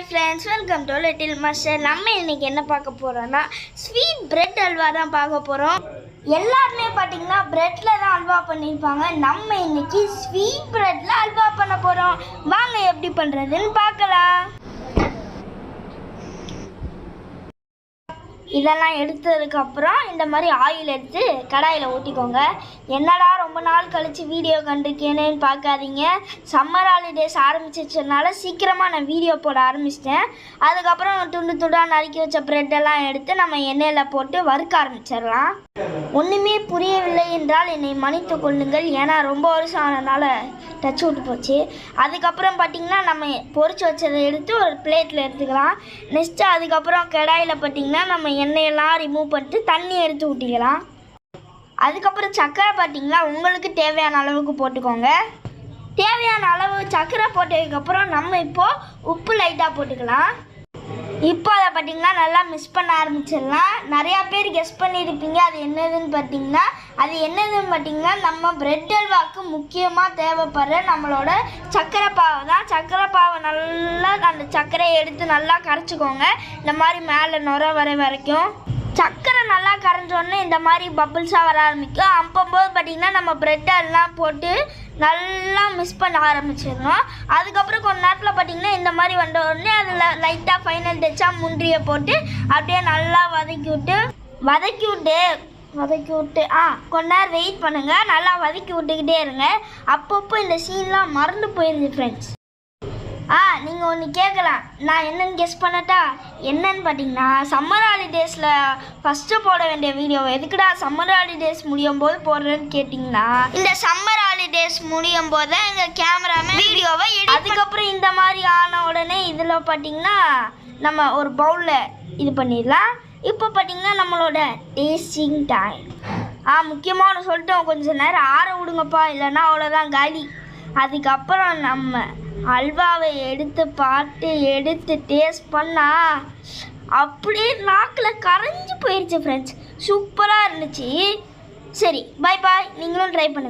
Hi friends welcome to little master நம்ம இன்றைக்கி என்ன பார்க்க போகிறோன்னா ஸ்வீட் பிரெட் அல்வா தான் பார்க்க போகிறோம் எல்லாருமே பார்த்தீங்கன்னா பிரெட்டில் தான் அல்வா பண்ணியிருப்பாங்க. நம்ம இன்னைக்கு ஸ்வீட் பிரெட்டில் அல்வா பண்ண போகிறோம் வாங்க எப்படி பண்ணுறதுன்னு பார்க்கலாம். இதெல்லாம் எடுத்ததுக்கு அப்புறம் இந்த மாதிரி ஆயில் எடுத்து கடாயில் ஊற்றிக்கோங்க என்னடா ரொம்ப நாள் கழித்து வீடியோ கண்டிருக்கேனேன்னு பார்க்காதீங்க. சம்மர் ஹாலிடேஸ் ஆரம்பிச்சிச்சதுனால சீக்கிரமாக நான் வீடியோ போட ஆரம்பிச்சிட்டேன். அதுக்கப்புறம் துண்டு துண்டாக நறுக்கி வச்ச ப்ரெட்டெல்லாம் எடுத்து நம்ம எண்ணெயில் போட்டு வறுக்க ஆரம்பிச்சிடலாம். ஒன்றுமே புரியவில்லை என்றால் என்னை மன்னித்து கொள்ளுங்கள். ஏன்னா ரொம்ப வருஷம் ஆனதுனால டச் விட்டு போச்சு. அதுக்கப்புறம் பார்த்திங்கன்னா நம்ம பொறிச்சு வச்சதை எடுத்து ஒரு பிளேட்டில் எடுத்துக்கலாம். நெக்ஸ்ட்டு அதுக்கப்புறம் கடாயில் பார்த்திங்கன்னா நம்ம எண்ணெயெல்லாம் ரிமூவ் பண்ணிட்டு தண்ணி எடுத்து ஊற்றிக்கலாம் அதுக்கப்புறம் சர்க்கரை பார்த்தீங்களா உங்களுக்கு தேவையான அளவுக்கு போட்டுக்கோங்க. தேவையான அளவு சர்க்கரை போட்டதுக்கப்புறம் நம்ம இப்போது உப்பு லைட்டாக போட்டுக்கலாம். இப்போ அதை பார்த்தீங்கன்னா நல்லா மிஸ் பண்ண ஆரம்பிச்சிடலாம். நிறையா பேர் கெஸ் பண்ணியிருப்பீங்க அது என்னதுன்னு பார்த்தீங்கன்னா அது என்னதுன்னு பார்த்தீங்கன்னா நம்ம பிரெட் அல்வாக்கு முக்கியமாக தேவைப்படுற நம்மளோட சர்க்கரை பாவை தான். சர்க்கரை பாவை நல்லா அந்த சர்க்கரையை எடுத்து நல்லா கரைச்சிக்கோங்க. இந்த மாதிரி மேலே நுர வர வரைக்கும். சர்க்கரை நல்லா கரைஞ்சோடனே இந்த மாதிரி பப்புள்ஸாக வர ஆரம்பிக்கும். அப்பம்போது பார்த்தீங்கன்னா நம்ம பிரெட் எல்லாம் போட்டு நல்லா மிஸ் பண்ண ஆரம்பிச்சிடணும். அதுக்கப்புறம் கொஞ்ச நேரத்தில் பார்த்தீங்கன்னா இந்த மாதிரி வந்த உடனே அதில் லைட்டாக ஃபைனல் டச்சாக முந்திரியை போட்டு அப்படியே நல்லா வதக்கி விட்டு வதக்கி விட்டு வதக்கி விட்டு ஆ கொஞ்ச நேரம் வெயிட் பண்ணுங்கள் நல்லா வதக்கி விட்டுக்கிட்டே இருங்க. அப்பப்போ இந்த சீன்லாம் மறந்து போயிருது ஃப்ரெண்ட்ஸ் ஆ நீங்கள் ஒன்று கேட்கலாம் நான் என்னென்னு கெஸ் பண்ணட்டா? என்னன்னு பார்த்தீங்கன்னா சம்மர் ஹாலிடேஸில் ஃபஸ்ட்டு போட வேண்டிய வீடியோ எதுக்குடா சம்மர் ஹாலிடேஸ் முடியும் போது போடுறேன்னு கேட்டிங்கன்னா இந்த சம்மர் ஹாலிடேஸ் முடியும் போது தான் எங்கள் கேமராமேன் வீடியோவை அதுக்கப்புறம் இந்த மாதிரி ஆன உடனே இதில் பார்த்தீங்கன்னா நம்ம ஒரு பவுலில் இது பண்ணிடலாம். இப்போ பார்த்தீங்கன்னா நம்மளோட டேஸ்டிங் டைம் ஆ முக்கியமாக ஒன்று சொல்லிட்டோம் கொஞ்சம் நேரம் ஆற விடுங்கப்பா இல்லைன்னா அவ்வளோதான் காலி. அதுக்கப்புறம் நம்ம அல்வாவை எடுத்து பார்த்து எடுத்து டேஸ்ட் பண்ணா அப்படியே நாக்கில் கரைஞ்சி போயிடுச்சு ஃப்ரெண்ட்ஸ் சூப்பராக இருந்துச்சு. சரி பை பாய் நீங்களும் ட்ரை பண்ணுங்கள்